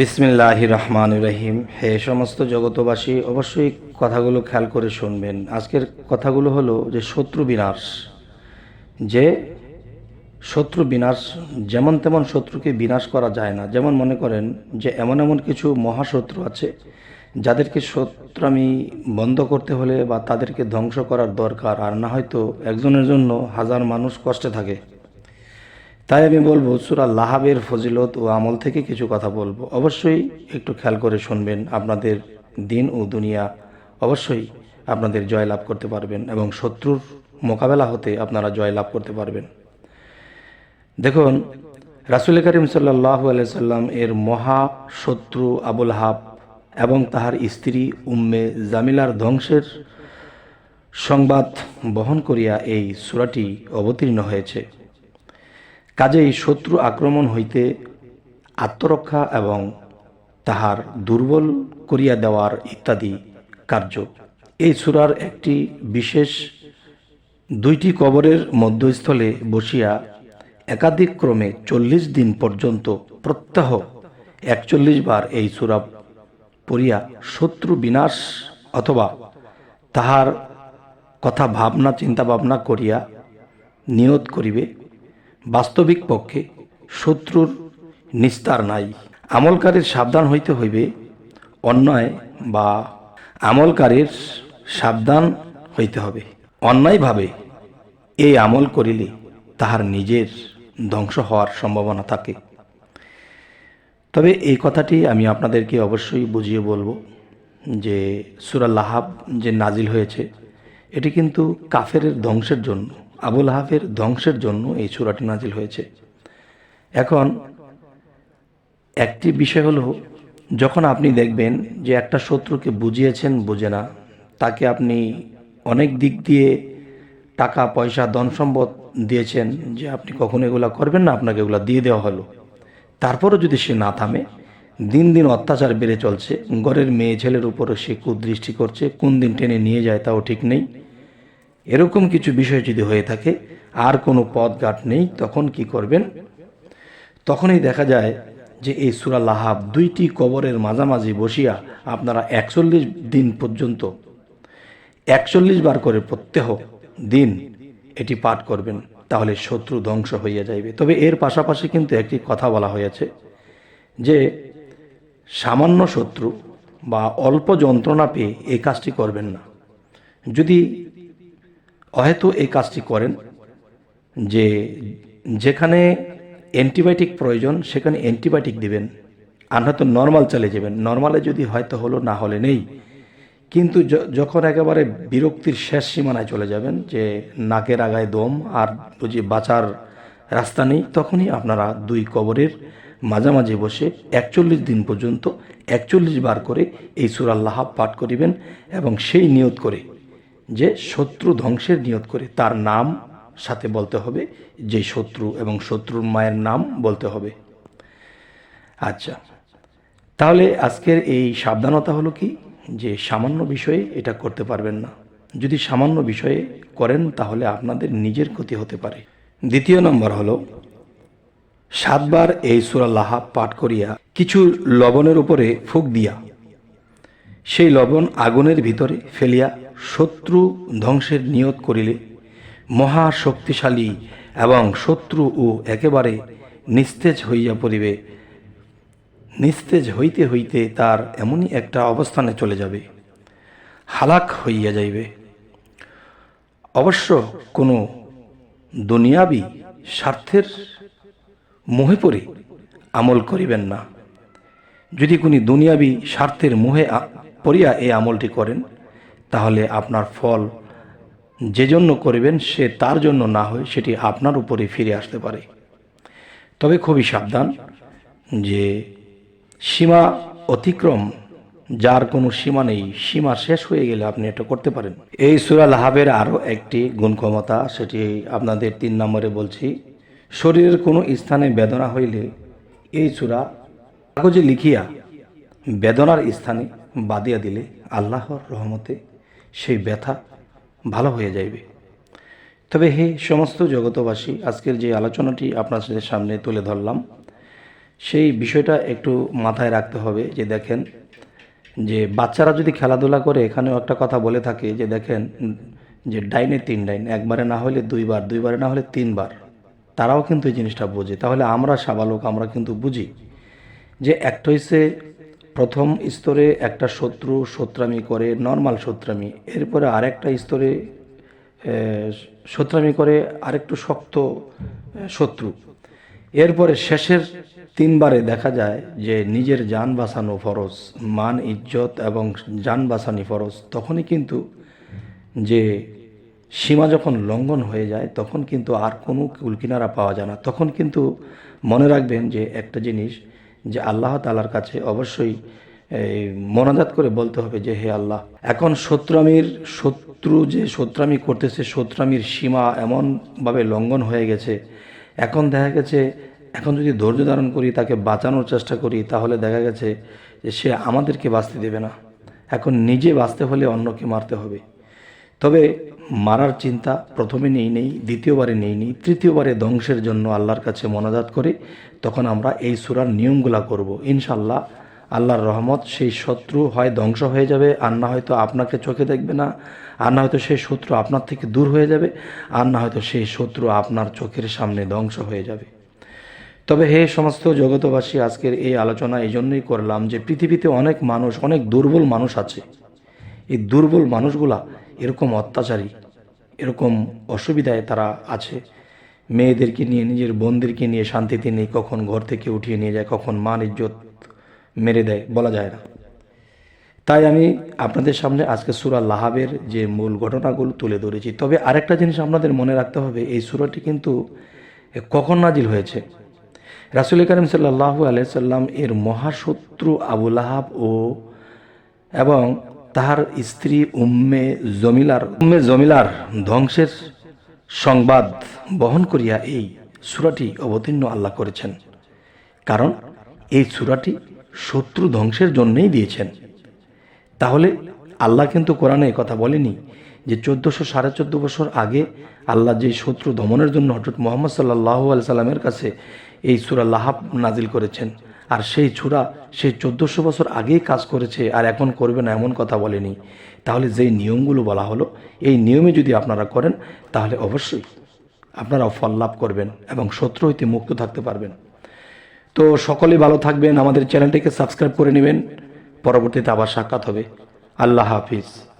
বিসমিল্লাহ রহমান রহিম। হে সমস্ত জগতবাসী অবশ্যই কথাগুলো খেয়াল করে শুনবেন। আজকের কথাগুলো হলো যে শত্রু বিনাশ। যে শত্রু বিনাশ, যেমন তেমন শত্রুকে বিনাশ করা যায় না। যেমন মনে করেন যে এমন এমন কিছু মহাশত্রু আছে, যাদেরকে শত্রুমি বন্ধ করতে হলে বা তাদেরকে ধ্বংস করার দরকার। আর না হয়তো একজনের জন্য হাজার মানুষ কষ্টে থাকে। তাই আমি বলব, সুরা লাহাবের ফজিলত ও আমল থেকে কিছু কথা বলব। অবশ্যই একটু খেয়াল করে শুনবেন আপনাদের দিন ও দুনিয়া। অবশ্যই আপনাদের জয় লাভ করতে পারবেন এবং শত্রুর মোকাবেলা হতে আপনারা জয় লাভ করতে পারবেন। দেখুন, রাসুল করিম সাল্লাহ সাল্লাম এর মহা শত্রু আবুল হাব এবং তাহার স্ত্রী উম্মে জামিলার ধ্বংসের সংবাদ বহন করিয়া এই সুরাটি অবতীর্ণ হয়েছে। কাজেই শত্রু আক্রমণ হইতে আত্মরক্ষা এবং তাহার দুর্বল করিয়া দেওয়ার ইত্যাদি কার্য। এই সুরার একটি বিশেষ দুইটি কবরের মধ্যস্থলে বসিয়া একাধিক ক্রমে চল্লিশ দিন পর্যন্ত প্রত্যাহ একচল্লিশ বার এই সুরা পড়িয়া শত্রু বিনাশ অথবা তাহার কথা ভাবনা চিন্তা ভাবনা করিয়া নিয়ত করিবে। বাস্তবিক পক্ষে শত্রুর নিস্তার নাই। আমলকারীর সাবধান হইতে হইবে, অন্যায় বা আমলকারীর সাবধান হইতে হবে। অন্যায়ভাবে এই আমল করিলে তাহার নিজের ধ্বংস হওয়ার সম্ভাবনা থাকে। তবে এই কথাটি আমি আপনাদেরকে অবশ্যই বুঝিয়ে বলব যে সুরা লাহাব যে নাজিল হয়েছে, এটি কিন্তু কাফেরের ধ্বংসের জন্য আবুল হাফের ধ্বংসের জন্য এই সুরাটি নাজিল হয়েছে। এখন একটি বিষয় হলো, যখন আপনি দেখবেন যে একটা শত্রুকে বুঝিয়েছেন, বুঝে না, তাকে আপনি অনেক দিক দিয়ে টাকা, পয়সা, ধন সম্পদ দিয়েছেন যে আপনি কখনো এগুলা করবেন না, আপনাকে এগুলা দিয়ে দেওয়া হলো। তারপরও যদি সে না থামে, দিন দিন অত্যাচার বেড়ে চলছে, ঘরের মেয়ে ছেলের উপরও সে কুদৃষ্টি করছে, কোন দিন টেনে নিয়ে যায় তাও ঠিক নেই। এরকম কিছু বিষয় যদি হয়ে থাকে, আর কোনো পথঘাট নেই, তখন কি করবেন? তখনই দেখা যায় যে এই সুরা লাহাব দুইটি কবরের মাঝামাঝি বসিয়া আপনারা একচল্লিশ দিন পর্যন্ত, একচল্লিশ বার করে প্রত্যেহ দিন এটি পাঠ করবেন, তাহলে শত্রু ধ্বংস হইয়া যাইবে। তবে এর পাশাপাশি কিন্তু একটি কথা বলা হয়েছে যে সামান্য শত্রু বা অল্প যন্ত্রণা পেয়ে এই কাজটি করবেন না। যদি হয়তো এই কাজটি করেন যে যেখানে অ্যান্টিবায়োটিক প্রয়োজন, সেখানে অ্যান্টিবায়োটিক দিবেন। আর হয়তো নর্মাল চালিয়ে যাবেন। নর্মালে যদি হয়তো হলো, না হলে নেই। কিন্তু যখন একেবারে বিরক্তির শেষ সীমানায় চলে যাবেন যে নাকের আগায় দম আর বুঝি বাঁচার রাস্তা নেই, তখনই আপনারা দুই কবরের মাঝামাঝি বসে একচল্লিশ দিন পর্যন্ত একচল্লিশ বার করে এই সুরাল্লাহ পাঠ করিবেন এবং সেই নিয়ত করে যে শত্রু ধ্বংসের নিয়ত করে তার নাম সাথে বলতে হবে, যে শত্রু এবং শত্রুর মায়ের নাম বলতে হবে। আচ্ছা তাহলে আজকের এই সাবধানতা হলো কি? যে সামান্য বিষয়ে এটা করতে পারবেন না। যদি সামান্য বিষয়ে করেন, তাহলে আপনাদের নিজের ক্ষতি হতে পারে। দ্বিতীয় নম্বর হলো, সাতবার এই সুরাল্লাহা পাঠ করিয়া কিছু লবণের উপরে ফুক দিয়া, সেই লবণ আগুনের ভিতরে ফেলিয়া শত্রু ধ্বংসের নিয়ত করিলে মহা শক্তিশালী এবং শত্রু ও একেবারে নিস্তেজ হইয়া পড়িবে। নিস্তেজ হইতে হইতে তার এমনই একটা অবস্থানে চলে যাবে, হালাক হইয়া যাইবে। অবশ্য কোনো দুনিয়াবি স্বার্থের মোহে পড়ে আমল করিবেন না। যদি কোনো দুনিয়াবি স্বার্থের মোহে পড়িয়া এই আমলটি করেন তাহলে আপনার ফল যে জন্য করবেন, সে তার জন্য না হয় সেটি আপনার উপরে ফিরে আসতে পারে। তবে খুবই সাবধান যে সীমা অতিক্রম, যার কোনো সীমা নেই, সীমা শেষ হয়ে গেলে আপনি এটা করতে পারেন। এই সুরা লাহাবের আরও একটি গুণ ক্ষমতা সেটি আপনাদের তিন নম্বরে বলছি, শরীরের কোনো স্থানে বেদনা হইলে এই সুরা কাগজে লিখিয়া বেদনার স্থানে বাদিয়া দিলে আল্লাহর রহমতে সেই ব্যথা ভালো হয়ে যাইবে। তবে হে সমস্ত জগতবাসী আজকের যে আলোচনাটি আপনাদের সামনে তুলে ধরলাম, সেই বিষয়টা একটু মাথায় রাখতে হবে যে দেখেন, যে বাচ্চারা যদি খেলাধুলা করে, এখানেও একটা কথা বলে থাকে যে দেখেন, যে ডাইনে তিন ডাইন, একবারে না হলে দুইবার, দুইবারে না হলে তিনবার, তারাও কিন্তু এই জিনিসটা বোঝে। তাহলে আমরা সাবালক, আমরা কিন্তু বুঝি যে একটা হইছে প্রথম স্তরে একটা শত্রু শত্রামি করে নর্মাল শত্রামি। এরপরে আরেকটা স্তরে শত্রামি করে আরেকটু শক্ত শত্রু। এরপরে শেষের তিনবারে দেখা যায় যে নিজের যান বাঁচানো ফরজ, মান, ইজ্জত এবং যান বাঁচানি ফরজ। তখনই কিন্তু যে সীমা যখন লঙ্ঘন হয়ে যায়, তখন কিন্তু আর কোনো কুলকিনারা পাওয়া যায় না। তখন কিন্তু মনে রাখবেন যে একটা জিনিস যে আল্লাহ তালার কাছে অবশ্যই মনাজাত করে বলতে হবে যে, হে আল্লাহ, এখন শত্রামির শত্রু যে শত্রামি করতেছে, শত্রামির সীমা এমনভাবে লঙ্ঘন হয়ে গেছে। এখন দেখা গেছে, এখন যদি ধৈর্য ধারণ করি, তাকে বাঁচানোর চেষ্টা করি, তাহলে দেখা গেছে যে সে আমাদেরকে বাঁচতে দেবে না। এখন নিজে বাঁচতে হলে অন্যকে মারতে হবে। তবে মারার চিন্তা প্রথমে নেই নেই, দ্বিতীয়বারে নেই নেই, তৃতীয়বারে ধ্বংসের জন্য আল্লাহর কাছে মনাজাত করে তখন আমরা এই সুরার নিয়মগুলা করব। ইনশাল্লাহ আল্লাহর রহমত, সেই শত্রু হয় ধ্বংস হয়ে যাবে, আর না হয়তো আপনাকে চোখে দেখবে না, আর না হয়তো সেই শত্রু আপনার থেকে দূর হয়ে যাবে, আর না হয়তো সেই শত্রু আপনার চোখের সামনে ধ্বংস হয়ে যাবে। তবে হে সমস্ত জগতবাসী আজকের এই আলোচনা এই জন্যই করলাম যে পৃথিবীতে অনেক মানুষ, অনেক দুর্বল মানুষ আছে। এই দুর্বল মানুষগুলা এরকম অত্যাচারী, এরকম অসুবিধায় তারা আছে। মেয়েদেরকে নিয়ে, নিজের বোনদেরকে নিয়ে শান্তিতে নেই, কখন ঘর থেকে উঠিয়ে নিয়ে যায়, কখন মান ইজ্জত মেরে দেয়, বলা যায় না। তাই আমি আপনাদের সামনে আজকে সুরা লাহাবের যে মূল ঘটনাগুলো তুলে ধরেছি, তবে আরেকটা জিনিস আপনাদের মনে রাখতে হবে, এই সুরাটি কিন্তু কখন নাজিল হয়েছে? রাসুল করিম সাল্লাহু আলাইসাল্লাম এর মহাশত্রু আবুল আহাব ও এবং তাহার স্ত্রী উম্মে জমিলার উম্মে জমিলার ধ্বংসের সংবাদ বহন করিয়া এই সুরাটি অবতীর্ণ আল্লাহ করেছেন। কারণ এই সুরাটি শত্রু ধ্বংসের জন্যই দিয়েছেন। তাহলে আল্লাহ কিন্তু কোরআনে কথা বলেনি যে চোদ্দোশো সাড়ে চোদ্দ বছর আগে আল্লাহ যে শত্রু দমনের জন্য হঠাৎ মোহাম্মদ সাল্লাহ সাল্লামের কাছে এই সুরা লাহাব নাজিল করেছেন। আর সেই ছুরা সেই চোদ্দোশো বছর আগেই কাজ করেছে আর এখন করবে না, এমন কথা বলেনি। তাহলে যেই নিয়মগুলো বলা হলো, এই নিয়মে যদি আপনারা করেন, তাহলে অবশ্যই আপনারাও ফল লাভ করবেন এবং শত্রু হইতে মুক্ত থাকতে পারবেন। তো সকলেই ভালো থাকবেন, আমাদের চ্যানেলটিকে সাবস্ক্রাইব করে নেবেন। পরবর্তীতে আবার সাক্ষাৎ হবে। আল্লাহ হাফিজ।